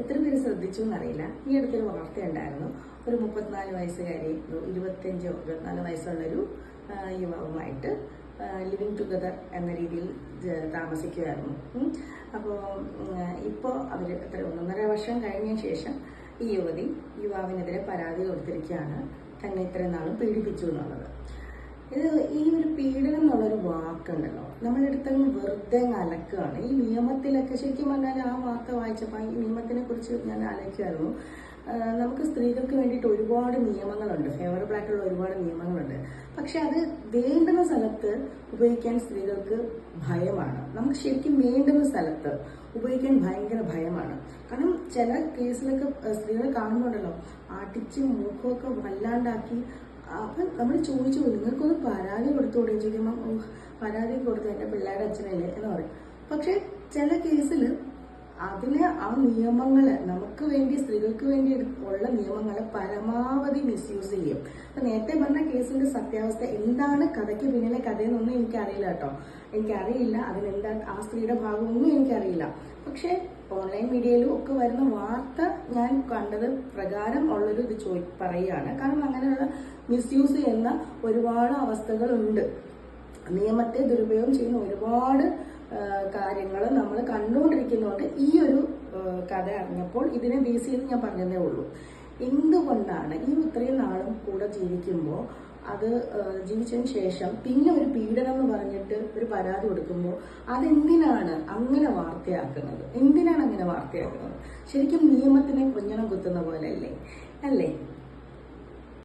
എത്ര പേര് ശ്രദ്ധിച്ചു എന്നറിയില്ല. ഈ അടുത്തൊരു വാർത്ത ഉണ്ടായിരുന്നു. ഒരു മുപ്പത്തിനാല് വയസ്സുകാരി ഒരു ഇരുപത്തഞ്ചോ ഇരുപത്തിനാല് വയസ്സുള്ളൊരു യുവാവുമായിട്ട് ലിവിങ് ടുഗദർ എന്ന രീതിയിൽ താമസിക്കുമായിരുന്നു. അപ്പോൾ ഇപ്പോൾ അവർ എത്ര ഒന്നൊന്നര വർഷം കഴിഞ്ഞ ശേഷം ഈ യുവതി യുവാവിനെതിരെ പരാതി കൊടുത്തിരിക്കുകയാണ്. തന്നെ ഇത്രയും നാളും പീഡിപ്പിച്ചു എന്നുള്ളത്. ഇത് ഈ ഒരു പീഡനം വാക്കുണ്ടല്ലോ നമ്മളെടുത്തങ്ങ് വെറുതെ അലക്കുകയാണ്. ഈ നിയമത്തിലൊക്കെ ശരിക്കും പറഞ്ഞാൽ ആ വാർത്ത വായിച്ചപ്പോൾ ഈ നിയമത്തിനെ കുറിച്ച് ഞാൻ അലക്കുമായിരുന്നു നമുക്ക് സ്ത്രീകൾക്ക് വേണ്ടിയിട്ട് ഒരുപാട് നിയമങ്ങളുണ്ട്. ഫേവറബിൾ ആയിട്ടുള്ള ഒരുപാട് നിയമങ്ങളുണ്ട്. പക്ഷെ അത് വേണ്ടുന്ന സ്ഥലത്ത് ഉപയോഗിക്കാൻ സ്ത്രീകൾക്ക് ഭയമാണ്. നമുക്ക് ശരിക്കും വേണ്ടുന്ന സ്ഥലത്ത് ഉപയോഗിക്കാൻ ഭയങ്കര ഭയമാണ്. കാരണം ചില കേസിലൊക്കെ സ്ത്രീകളെ കാണുന്നുണ്ടല്ലോ. അടിച്ച് മുഖമൊക്കെ വല്ലാണ്ടാക്കി. അപ്പം നമ്മൾ ചോദിച്ചു നിങ്ങൾക്കൊന്ന് പരാതി കൊടുത്തു കൊടുക്കുകയും "ഓ, പരാതി കൊടുത്തു എന്റെ പിള്ളേരുടെ അച്ഛനല്ലേ എന്ന് പറയും. പക്ഷെ ചില കേസിൽ അതിന് ആ നിയമങ്ങളെ നമുക്ക് വേണ്ടി സ്ത്രീകൾക്ക് വേണ്ടി ഉള്ള നിയമങ്ങളെ പരമാവധി മിസ്യൂസ് ചെയ്യും. അപ്പൊ നേരത്തെ പറഞ്ഞ കേസിന്റെ സത്യാവസ്ഥ എന്താണ് കഥയ്ക്ക് പിന്നിലെ കഥയെന്നൊന്നും എനിക്കറിയില്ല കേട്ടോ. എനിക്കറിയില്ല അതിനെന്താ ആ സ്ത്രീയുടെ ഭാഗമൊന്നും എനിക്കറിയില്ല. പക്ഷെ ഓൺലൈൻ മീഡിയയിലും ഒക്കെ വരുന്ന വാർത്ത ഞാൻ കണ്ടത് പ്രകാരം ഉള്ളൊരു ഇത് ചോദി പറയുകയാണ്. കാരണം അങ്ങനെയുള്ള മിസ്യൂസ് ചെയ്യുന്ന ഒരുപാട് അവസ്ഥകളുണ്ട്. നിയമത്തെ ദുരുപയോഗം ചെയ്യുന്ന ഒരുപാട് കാര്യങ്ങൾ നമ്മൾ കണ്ടുകൊണ്ടിരിക്കുന്നതുകൊണ്ട് ഈ ഒരു കഥ അറിഞ്ഞപ്പോൾ ഇതിനെ ബേസ് ചെയ്ത് ഞാൻ പറഞ്ഞതേ ഉള്ളൂ. എന്തുകൊണ്ടാണ് ഈ ഇത്രയും നാളും കൂടെ ജീവിക്കുമ്പോൾ അത് ജീവിച്ചതിന് ശേഷം പിന്നെ ഒരു പീഡനം എന്ന് പറഞ്ഞിട്ട് ഒരു പരാതി കൊടുക്കുമ്പോൾ അതെന്തിനാണ് അങ്ങനെ വാർത്തയാക്കുന്നത്? എന്തിനാണ് അങ്ങനെ വാർത്തയാക്കുന്നത്? ശരിക്കും നിയമത്തിനെ കുഞ്ഞണം കുത്തുന്ന പോലെ അല്ലേ? അല്ലേ?